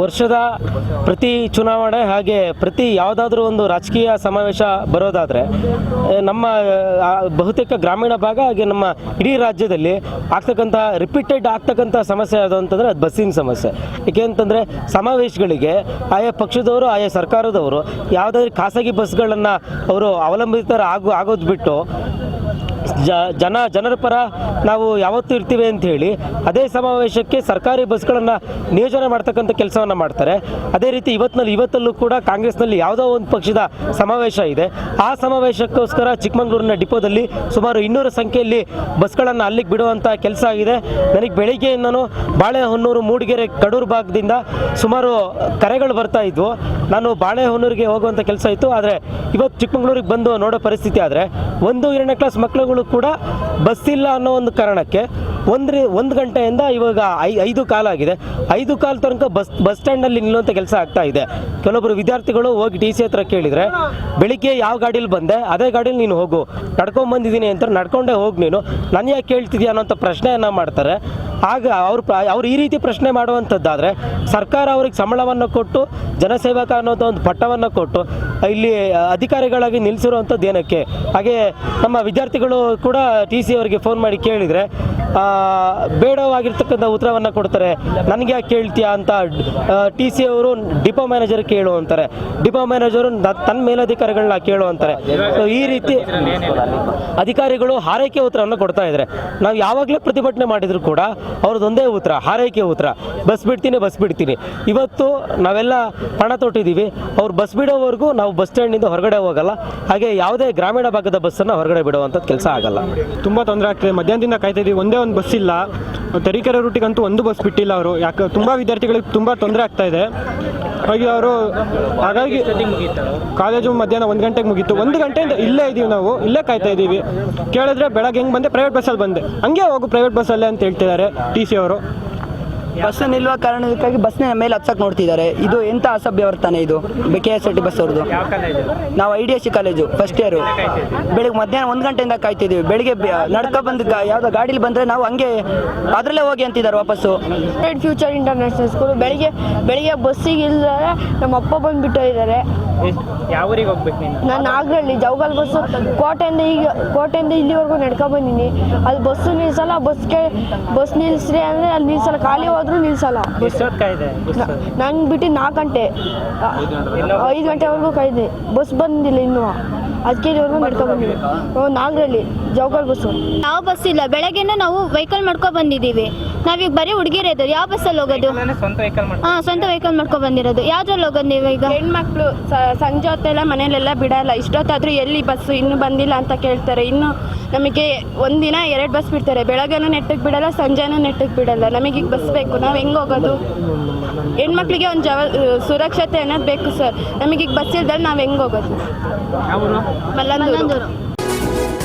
ವರ್ಷದ ಪ್ರತಿ ಚುನಾವಣೆ ಹಾಗೆ ಪ್ರತಿ ಯಾವುದಾದ್ರೂ ಒಂದು ರಾಜಕೀಯ ಸಮಾವೇಶ ಬರೋದಾದರೆ ನಮ್ಮ ಬಹುತೇಕ ಗ್ರಾಮೀಣ ಭಾಗ ಹಾಗೆ ನಮ್ಮ ಇಡೀ ರಾಜ್ಯದಲ್ಲಿ ಆಗ್ತಕ್ಕಂಥ ರಿಪೀಟೆಡ್ ಆಗ್ತಕ್ಕಂಥ ಸಮಸ್ಯೆ ಯಾವುದು ಅಂತಂದರೆ ಅದು ಬಸ್ಸಿನ ಸಮಸ್ಯೆ. ಏಕೆ ಅಂತಂದರೆ ಸಮಾವೇಶಗಳಿಗೆ ಆಯಾ ಪಕ್ಷದವರು, ಆಯಾ ಸರ್ಕಾರದವರು ಯಾವುದಾದ್ರೂ ಖಾಸಗಿ ಬಸ್ಗಳನ್ನು ಅವರು ಅವಲಂಬಿತರ ಆಗೋ, ಆಗೋದು ಬಿಟ್ಟು ಜನ ಜನರ ಪರ ನಾವು ಯಾವತ್ತೂ ಇರ್ತೀವಿ ಅಂತ ಹೇಳಿ ಅದೇ ಸಮಾವೇಶಕ್ಕೆ ಸರ್ಕಾರಿ ಬಸ್ಗಳನ್ನು ನಿಯೋಜನೆ ಮಾಡ್ತಕ್ಕಂಥ ಕೆಲಸವನ್ನು ಮಾಡ್ತಾರೆ. ಅದೇ ರೀತಿ ಇವತ್ತಿನಲ್ಲಿ ಇವತ್ತಲ್ಲೂ ಕೂಡ ಕಾಂಗ್ರೆಸ್ನಲ್ಲಿ ಯಾವುದೋ ಒಂದು ಪಕ್ಷದ ಸಮಾವೇಶ ಇದೆ. ಆ ಸಮಾವೇಶಕ್ಕೋಸ್ಕರ ಚಿಕ್ಕಮಗಳೂರಿನ ಡಿಪೋದಲ್ಲಿ ಸುಮಾರು ಇನ್ನೂರು ಸಂಖ್ಯೆಯಲ್ಲಿ ಬಸ್ಗಳನ್ನು ಅಲ್ಲಿಗೆ ಬಿಡುವಂಥ ಕೆಲಸ ಆಗಿದೆ. ನನಗೆ ಬೆಳಿಗ್ಗೆ ನಾನು ಬಾಳೆಹೊನ್ನೂರು, ಮೂಡಿಗೆರೆ, ಕಡೂರು ಭಾಗದಿಂದ ಸುಮಾರು ಕರೆಗಳು ಬರ್ತಾ ಇದ್ವು. ನಾನು ಬಾಳೆಹೊನ್ನೂರಿಗೆ ಹೋಗುವಂಥ ಕೆಲಸ ಇತ್ತು. ಆದರೆ ಇವತ್ತು ಚಿಕ್ಕಮಗಳೂರಿಗೆ ಬಂದು ನೋಡೋ ಪರಿಸ್ಥಿತಿ ಆದರೆ ಒಂದು ಎರಡನೇ ಕ್ಲಾಸ್ ಮಕ್ಕಳುಗಳು ಕೂಡ ಬಸ್ ಇಲ್ಲ ಅನ್ನೋ ಒಂದು ಕಾರಣಕ್ಕೆ ಒಂದ್ರಿ, ಒಂದು ಗಂಟೆಯಿಂದ ಇವಾಗ ಐ, ಐದು ಕಾಲ ಆಗಿದೆ. ಐದು ಕಾಲ ತನಕ ಬಸ್ ಬಸ್ ಸ್ಟ್ಯಾಂಡಲ್ಲಿ ನಿಲ್ಲುವಂಥ ಕೆಲಸ ಆಗ್ತಾ ಇದೆ. ಕೆಲವೊಬ್ಬರು ವಿದ್ಯಾರ್ಥಿಗಳು ಹೋಗಿ ಟಿ ಸಿ ಹತ್ರ ಕೇಳಿದರೆ, ಬೆಳಿಗ್ಗೆ ಯಾವ ಗಾಡೀಲಿ ಬಂದೆ? ಅದೇ ಗಾಡೀಲಿ ನೀನು ಹೋಗು. ನಡ್ಕೊಂಡ್ ಬಂದಿದ್ದೀನಿ ಅಂತ ನಡ್ಕೊಂಡೇ ಹೋಗಿ ನೀನು. ನಾನು ಯಾಕೆ ಕೇಳ್ತಿದ್ಯಾ ಅನ್ನೋಂಥ ಪ್ರಶ್ನೆಯನ್ನು ಮಾಡ್ತಾರೆ. ಆಗ ಅವ್ರು ಅವ್ರು ಈ ರೀತಿ ಪ್ರಶ್ನೆ ಮಾಡುವಂಥದ್ದಾದರೆ, ಸರ್ಕಾರ ಅವ್ರಿಗೆ ಸಂಬಳವನ್ನು ಕೊಟ್ಟು, ಜನಸೇವಕ ಅನ್ನೋಂಥ ಒಂದು ಪಟ್ಟವನ್ನು ಕೊಟ್ಟು, ಇಲ್ಲಿ ಅಧಿಕಾರಿಗಳಾಗಿ ನಿಲ್ಲಿಸಿರುವಂಥದ್ದು ಏನಕ್ಕೆ? ಹಾಗೆ ನಮ್ಮ ವಿದ್ಯಾರ್ಥಿಗಳು ಕೂಡ ಟಿ ಸಿ ಅವರಿಗೆ ಫೋನ್ ಮಾಡಿ ಕೇಳಿದರೆ ಬೇಡವಾಗಿರ್ತಕ್ಕಂಥ ಉತ್ತರವನ್ನು ಕೊಡ್ತಾರೆ. ನನಗೆ ಯಾಕೆ ಕೇಳ್ತೀಯಾ ಅಂತ ಟಿ ಸಿ ಅವರು ಡಿಪೋ ಮ್ಯಾನೇಜರ್ ಕೇಳು ಅಂತಾರೆ. ಡಿಪೋ ಮ್ಯಾನೇಜರು ತನ್ನ ಮೇಲಧಿಕಾರಿಗಳನ್ನ ಕೇಳು ಅಂತಾರೆ. ಸೊ ಈ ರೀತಿ ಅಧಿಕಾರಿಗಳು ಹಾರೈಕೆ ಉತ್ತರವನ್ನು ಕೊಡ್ತಾ ಇದ್ದಾರೆ ನಾವು ಯಾವಾಗಲೇ ಪ್ರತಿಭಟನೆ ಮಾಡಿದ್ರು ಕೂಡ ಅವ್ರದ್ದೊಂದೇ ಉತ್ತರ, ಹಾರೈಕೆ ಉತ್ತರ. ಬಸ್ ಬಿಡ್ತೀನಿ ಬಸ್ ಬಿಡ್ತೀನಿ. ಇವತ್ತು ನಾವೆಲ್ಲ ಪಣ ತೊಟ್ಟಿದ್ದೀವಿ ಅವ್ರು ಬಸ್ ಬಿಡೋವರೆಗೂ ನಾವು ಬಸ್ ಸ್ಟ್ಯಾಂಡಿಂದ ಹೊರಗಡೆ ಹೋಗಲ್ಲ. ಹಾಗೆ ಯಾವುದೇ ಗ್ರಾಮೀಣ ಭಾಗದ ಬಸ್ಸನ್ನು ಹೊರಗಡೆ ಬಿಡುವಂಥದ್ದು ಕೆಲಸ ಆಗಲ್ಲ. ತುಂಬ ತೊಂದರೆ ಆಗ್ತದೆ. ಮಧ್ಯಾಹ್ನದಿಂದ ಕಾಯ್ತಾ ಇದೀವಿ. ಒಂದೇ ಒಂದು ಬಸ್ ಇಲ್ಲ ತರೀಕೆರೆ ರೂಟಿಗಂತೂ ಒಂದು ಬಸ್ ಬಿಟ್ಟಿಲ್ಲ ಅವರು. ಯಾಕೆ, ತುಂಬ ವಿದ್ಯಾರ್ಥಿಗಳಿಗೆ ತುಂಬ ತೊಂದರೆ ಆಗ್ತಾ ಇದೆ. ಹಾಗೆ ಅವರು, ಹಾಗಾಗಿ ಕಾಲೇಜು ಮಧ್ಯಾಹ್ನ ಒಂದು ಗಂಟೆಗೆ ಮುಗೀತು. ಒಂದು ಗಂಟೆಯಿಂದ ಇಲ್ಲೇ ಇದ್ದೀವಿ ನಾವು, ಇಲ್ಲೇ ಕಾಯ್ತಾ ಇದ್ದೀವಿ ಕೇಳಿದ್ರೆ ಬೆಳಗ್ಗೆ ಹೆಂಗೆ ಬಂದೆ ಪ್ರೈವೇಟ್ ಬಸ್ಸಲ್ಲಿ ಬಂದೆ. ಹಂಗೆ ಹೋಗು ಪ್ರೈವೇಟ್ ಬಸ್ಸಲ್ಲೇ ಅಂತ ಹೇಳ್ತಿದ್ದಾರೆ ಟಿ ಸಿ ಅವರು. ಬಸ್ ನಿಲ್ಲುವ ಕಾರಣಕ್ಕಾಗಿ ಬಸ್ನ ಮೇಲೆ ಹಚ್ಚಕ್ ನೋಡ್ತಿದ್ದಾರೆ. ಇದು ಎಂತ ಅಸಭ್ಯ ವರ್ತನೆ ಇದು? K S R T C ಅವ್ರದ್ದು. ನಾವು I D S C college first year ಬೆಳಿಗ್ಗೆ ಮಧ್ಯಾಹ್ನ ಒಂದು ಗಂಟೆಯಿಂದ ಕಾಯ್ತಿದ್ದೀವಿ. ಬೆಳಿಗ್ಗೆ ಬೆ- ನಡ್ಕೊ ಬಂದು ಯಾವ್ದೋ ಗಾಡೀಲಿ ಬಂದರೆ ನಾವು ಹಂಗೆ ಅದರಲ್ಲೇ ಹೋಗಿ ಅಂತಿದ್ದಾರೆ ವಾಪಸ್ಸು. ಫ್ಯೂಚರ್ ಇಂಟರ್ನ್ಯಾಷನಲ್ ಸ್ಕೂಲ್ ಬೆಳಿಗ್ಗೆ ಬೆಳಿಗ್ಗೆ ಬಸ್ಸಿಗೆ ಇಲ್ದರೆ ನಮ್ಮ ಅಪ್ಪ ಬಂದುಬಿಟ್ಟು ಇದ್ದಾರೆ ಯಾವ ಊರಿಗೆ ಹೋಗ್ಬೇಕು ನೀನು? ನಾಗರಳ್ಳಿ ಜವಗಲ್ ಬಸ್ಸು. ಕೋಟೆಯಿಂದ ಈಗ ಕೋಟೆಯಿಂದ ಇಲ್ಲಿವರೆಗೂ ನಡ್ಕೊ ಬಂದೀನಿ. ಅಲ್ಲಿ ಬಸ್ಸು ನಿಲ್ಸಲ್ಲ ಬಸ್ಗೆ ಬಸ್ ನಿಲ್ಸ್ರಿ ಅಂದರೆ ಅಲ್ಲಿ ನಿಲ್ಸಲ್ಲ. ಖಾಲಿ ಹೋದ್ರೂ ನಿಲ್ಸಲ್ಲ. ಬಸ್ ಕಾಯ್ದೆ ನಂಗೆ ಬಿಟ್ಟು ನಾಲ್ಕು ಗಂಟೆ. ಐದು ಗಂಟೆವರೆಗೂ ಕಾಯ್ದೆ. ಬಸ್ ಬಂದಿಲ್ಲ ಇನ್ನೂ. ಅದಕ್ಕೆ ಇಲ್ಲಿವರೆಗೂ ನಡ್ಕೊ ಬಂದಿವಿ. ಜವಗಲ್ ಬಸ್ಸು ಯಾವ ಬಸ್ ಇಲ್ಲ ಬೆಳಗ್ಗೆನೂ ನಾವು ವೆಹಿಕಲ್ ಮಾಡ್ಕೊ ಬಂದಿದ್ದೀವಿ. ನಾವೀಗ ಬರೀ ಹುಡುಗಿರ ಇದ್ದಾರೆ ಯಾವ ಬಸ್ಸಲ್ಲಿ ಹೋಗೋದು? ಸ್ವಂತ ವೆಹಿಕಲ್ ಹಾಂ ಸ್ವಂತ ವೆಹಿಕಲ್ ಮಾಡ್ಕೊ ಬಂದಿರೋದು. ಯಾವ್ದ್ರಲ್ಲಿ ಹೋಗೋದು ನೀವು ಈಗ? ಹೆಣ್ಮಕ್ಳು ಸಂಜೆ ಹೊತ್ತೆಲ್ಲ ಮನೇಲೆಲ್ಲ ಬಿಡಲ್ಲ. ಇಷ್ಟೊತ್ತಾದರೂ ಎಲ್ಲಿ ಬಸ್ಸು ಇನ್ನೂ ಬಂದಿಲ್ಲ ಅಂತ ಕೇಳ್ತಾರೆ. ಇನ್ನು ನಮಗೆ ಒಂದಿನ ಎರಡು ಬಸ್ ಬಿಡ್ತಾರೆ. ಬೆಳಗ್ಗೆನೂ ನೆಟ್ಟಗೆ ಬಿಡಲ್ಲ ಸಂಜೆನೂ ನೆಟ್ಟಗೆ ಬಿಡಲ್ಲ. ನಮಗೆ ಈಗ ಬಸ್ ಬೇಕು. ನಾವು ಹೆಂಗೆ ಹೋಗೋದು? ಹೆಣ್ಮಕ್ಳಿಗೆ ಒಂದು ಜವ ಸುರಕ್ಷತೆ ಅನ್ನೋದು ಬೇಕು ಸರ್ ನಮಗೆ ಈಗ ಬಸ್ ಇಲ್ದಲ್ಲಿ ನಾವು ಹೆಂಗೆ ಹೋಗೋದು? ಮಲ್ಲಂದೂರು.